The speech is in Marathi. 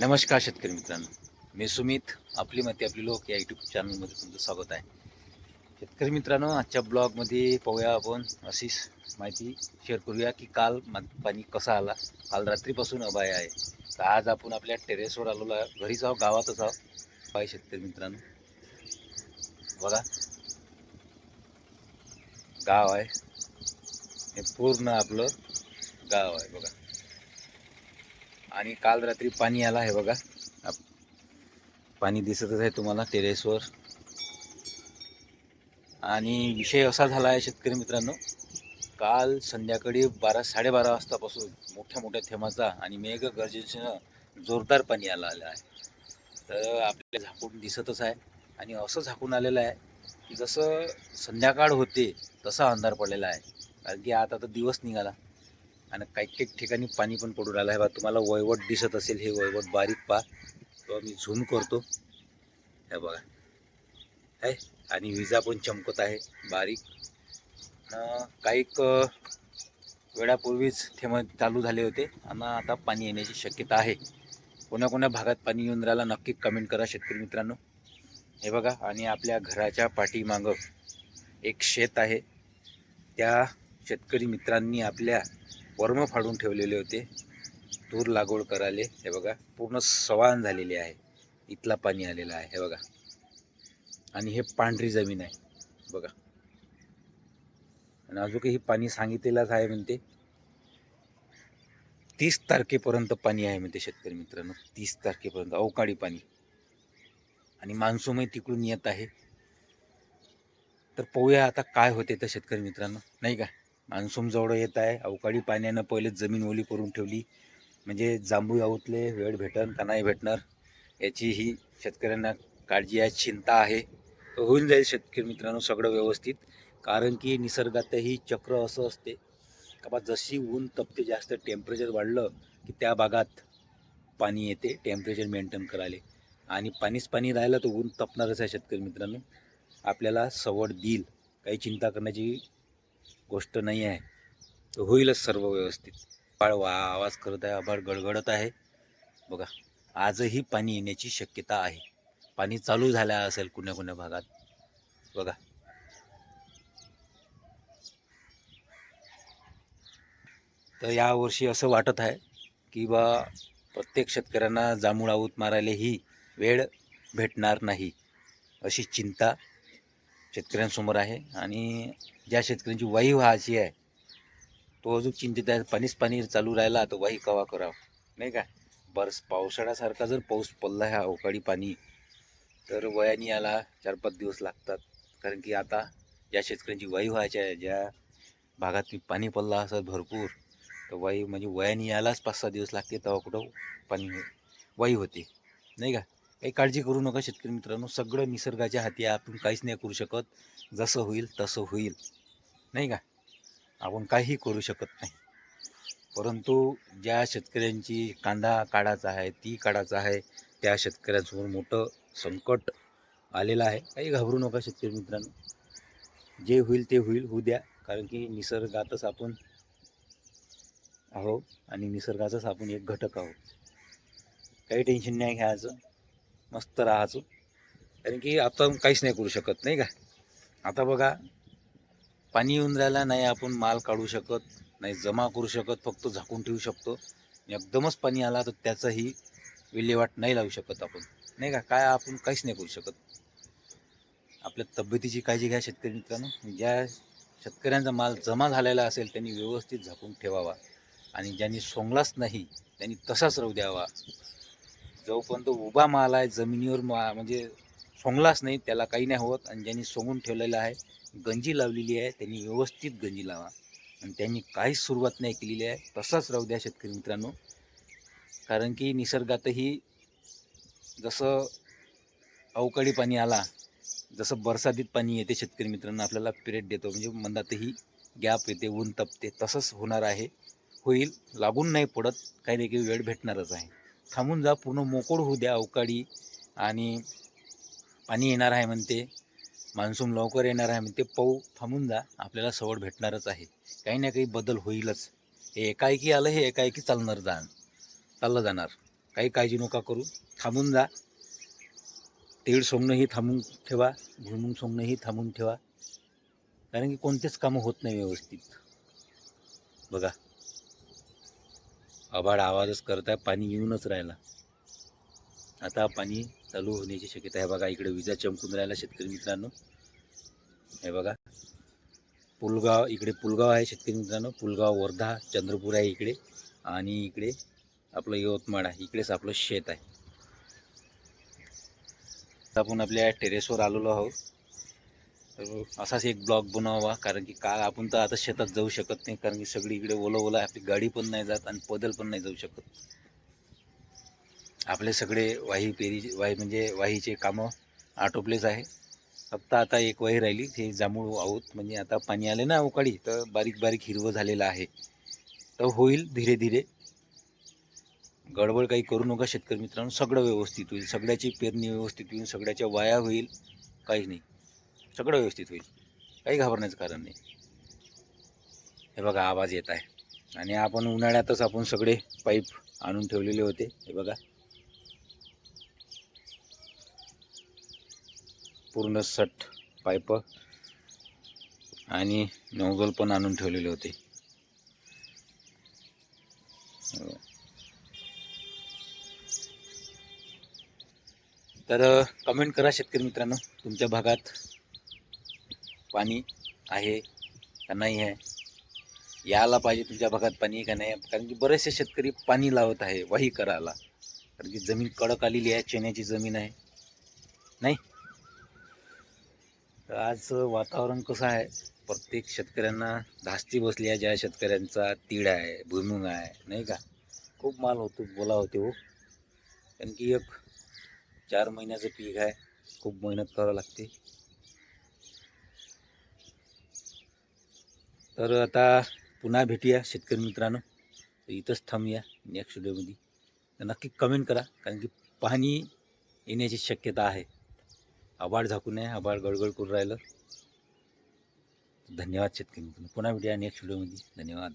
नमस्कार शेतकरी मित्रांनो. मी सुमित आपली माती आपली लोक या यूट्यूब चॅनलमध्ये तुमचं स्वागत आहे. शेतकरी मित्रांनो आजच्या ब्लॉगमध्ये पाहूया आपण अशीच माहिती शेअर करूया की काल पाणी कसं आला. काल रात्रीपासून अभाय आहे. तर आज आपण आपल्या टेरेसवर आलेलो आहे. घरीच आहो गावातच आहो पाय शेतकरी मित्रांनो. बघा. गाव आहे. हे पूर्ण आपलं गाव आहे. बघा. आणि काल रात्री पाणी आला आहे बघा. पाणी दिसतच आहे तुम्हाला टेरेसवर. आणि विषय असा झाला आहे शेतकरी मित्रांनो काल संध्याकाळी बारा साडेबारा वाजतापासून मोठ्या मोठ्या थेंबाचा आणि मेघ गरजेचं जोरदार पाणी आलं आलं आहे. तर आपल्याला झाकून दिसतच आहे. आणि असं झाकून आलेलं आहे की जसं संध्याकाळ होते तसा अंधार पडलेला आहे. कारण की आता तर दिवस निघाला. आणि काही काही ठिकाणी पाणी पण पडू राहिलं. आहे बा तुम्हाला वयवट दिसत असेल हे वयवट बारीक पा तो मी झूम करतो. हे बघा. आहे आणि विजा पण चमकत आहे बारीक. काही वेळापूर्वीच थेंब चालू झाले होते. आणि आता पाणी येण्याची शक्यता आहे. कोण्या कोण्या भागात पाणी येऊन राहिलं नक्की कमेंट करा शेतकरी मित्रांनो. हे बघा आणि आपल्या घराच्या पाठीमागं एक शेत आहे. त्या शेतकरी मित्रांनी आपल्या वर्म फाडून ठेवलेले होते. तूर लागवड करायले. हे बघा पूर्ण सवान झालेले आहे. इथला पाणी आलेला आहे. हे बघा. आणि हे पांढरी जमीन आहे. बघा. आणि अजूनही पाणी सांगितलेलंच आहे म्हणते. तीस तारखेपर्यंत पाणी आहे म्हणते शेतकरी मित्रांनो. तीस तारखेपर्यंत अवकाळी पाणी. आणि मान्सूनही तिकडून येत आहे. तर पाहूया आता काय होते तर शेतकरी मित्रांनो. नाही का? मान्सून जवळ येत आहे. अवकाळी पाण्यानं पहिले जमीन ओली करून ठेवली. म्हणजे जांभू आवतले वेळ भेटन का नाही भेटणार याची ही शेतकऱ्यांना काळजी आहे चिंता आहे. तर होऊन जाईल शेतकरी मित्रांनो सगळं व्यवस्थित. कारण की निसर्गातही चक्र असं असते. का बा जशी ऊन तपते जास्त टेम्परेचर वाढलं की त्या भागात पाणी येते टेम्परेचर मेंटेन करायला. आणि पाणीच पाणी राहिलं तर ऊन तपणारच आहे शेतकरी मित्रांनो. आपल्याला सवड देईल. काही चिंता करण्याची गोष्ट नाही आहे. तर होईलच सर्व व्यवस्थित. आभाळ वा आवाज करत आहे आभाळ गडगडत आहे. बघा आजही पाणी येण्याची शक्यता आहे. पाणी चालू झालं असेल कुण्या कुण्या भागात. बघा. तर यावर्षी असं वाटत आहे की बा प्रत्येक शेतकऱ्यांना जांभूळ आऊत मारायला ही वेळ भेटणार नाही अशी चिंता शेतकऱ्यांसमोर आहे. आणि ज्या शेतकऱ्यांची वाही व्हायची आहे तो अजून चिंतित आहे. पाणीच पाणी चालू राहिला तर वाही कवा करावं? नाही का? बरस पावसाळ्यासारखा जर पाऊस पडला ह्या अवकाळी पाणी तर वयाने याला चार पाच दिवस लागतात. कारण की आता ज्या शेतकऱ्यांची वाई व्हायची आहे. ज्या भागात पाणी पडला असत भरपूर तर वाई म्हणजे वयाने यायलाच पाच सहा दिवस लागते तेव्हा कुठं पाणी हो-, वाई होते. नाही का? काही काळजी करू नका शेतकरी मित्रांनो. सगळं निसर्गाच्या हाती आपण काहीच नाही करू शकत. जसं होईल तसं होईल. नाही का? आपण काही करू शकत नाही. परंतु ज्या शेतकऱ्यांची कांदा काढायचा आहे ती काढायचा आहे त्या शेतकऱ्यांसमोर मोठं संकट आलेलं आहे. काही घाबरू नका शेतकरी मित्रांनो. जे होईल ते होईल होऊ द्या. कारण की निसर्गातच आपण आहो आणि निसर्गाचाच आपण एक घटक आहोत. काही टेन्शन नाही घ्यायचं. मस्त राहायचं. कारण की आपण काहीच नाही करू शकत नाही का? आता बघा पाणी येऊन राहिला नाही आपण माल काढू शकत नाही जमा करू शकत फक्त झाकून ठेवू शकतो. एकदमच पाणी आला तर त्याचाही विल्हेवाट नाही लावू शकत आपण. नाही का? काय आपण काहीच नाही करू शकत. आपल्या तब्येतीची काळजी घ्या शेतकरी मित्रांनो. ज्या शेतकऱ्यांचा माल जमा झालेला असेल त्यांनी व्यवस्थित झाकून ठेवावा. आणि ज्यांनी सोंगलाच नाही त्यांनी तसाच राहू द्यावा. जोपर्यंत उभा माल आहे जमिनीवर मा म्हणजे सोंगलाच नाही त्याला काही नाही होत. आणि ज्यांनी सोंगून ठेवलेलं आहे गंजी लावलेली आहे त्यांनी व्यवस्थित गंजी लावा. आणि त्यांनी काहीच सुरुवात नाही केलेली आहे. तसाच राहू द्या शेतकरी मित्रांनो. कारण की निसर्गातही जसं अवकाळी पाणी आला जसं बरसातीत पाणी येते शेतकरी मित्रांनो आपल्याला पिरियड देतो. म्हणजे मंदातही गॅप येते ऊन तपते तसंच होणार आहे. होईल लागून नाही पडत काही ना काही वेळ भेटणारच आहे. थांबून जा पूर्ण मोकळ होऊ द्या अवकाळी. आणि पाणी येणार आहे म्हणते मान्सून लवकर येणार आहे म्हणते पाऊ थांबून जा आपल्याला सवड भेटणारच आहे. काही ना काही बदल होईलच. हे एकाएकी आलं हे एकाएकी चालणार जा चाललं जाणार. काही काळजी नका करू. थांबून जा. तेल सोंगणंही थांबून ठेवा भुईमुंग सोंगणंही थांबून ठेवा. कारण की कोणतेच कामं होत नाही व्यवस्थित. बघा. आभाळ आवाजच करत आहे पाणी येऊनच राहिला. आता पाणी चालू होण्याची शक्यता आहे. बघा इकडे विजा चमकून राहिला शेतकरी मित्रांनो. हे बघा पुलगाव इकडे पुलगाव आहे शेतकरी मित्रांनो. पुलगाव वर्धा चंद्रपूर आहे इकडे. आणि इकडे आपलं यवतमाळ आहे. इकडेच आपलं शेत आहे. आपण आपल्या टेरेसवर आलेलो आहोत. तर असाच एक ब्लॉक बनवावा. कारण की का आपण तर आता शेतात जाऊ शकत नाही. कारण की सगळी इकडे ओलं ओलं आहे. आपली गाडी पण नाही जात आणि पदल पण नाही जाऊ शकत. आपले सगळे वाही पेरी वाही म्हणजे वाहीचे कामं आटोपलेच आहे. फक्त आता एक वाही राहिली ते जांभूळ आहोत म्हणजे आता पाणी आले ना अवकाळी तर बारीक बारीक हिरवं झालेलं आहे. तर होईल धीरे धीरे. गडबड काही करू नका शेतकरी मित्रांनो सगळं व्यवस्थित होईल. सगळ्याची पेरणी व्यवस्थित होईल सगळ्याच्या वाया होईल काहीच नाही. सगळं व्यवस्थित होईल. काही घाबरण्याचं कारण नाही. हे बघा आवाज येत आहे. आणि आपण उन्हाळ्यातच आपण सगळे पाईप आणून ठेवलेले होते. हे बघा. पूर्ण सट पाईप आणि नोझल पण आणून ठेवलेले होते. तर कमेंट करा शेतकरी मित्रांनो तुमच्या भागात पाणी आहे का नाही आहे? यायला पाहिजे तुमच्या भागात पाणी आहे का नाही कारण की बरेचसे शेतकरी पाणी लावत आहे वाही करायला. कारण की जमीन कडक आलेली आहे चण्याची जमीन आहे. नाही? आज वातावरण कसं आहे? प्रत्येक शेतकऱ्यांना धास्ती बसली आहे ज्या शेतकऱ्यांचा तीळ आहे भुईमुंग आहे नाही का? खूप माल होतो बोला होते हो. कारण की एक चार महिन्याचं पीक आहे खूप मेहनत करावं लागते. तर आता पुन्हा भेटूया शेतकरी मित्रांनो. तर इथंच थांबूया नेक्स्ट व्हिडिओमध्ये तर नक्की कमेंट करा कारण की पाणी येण्याची शक्यता आहे. आभाळ झाकून आहे आभाळ गडगड करून राहिलं. धन्यवाद शेतकरी पुन्हा भेटूया नेक्स्ट व्हिडिओमध्ये धन्यवाद.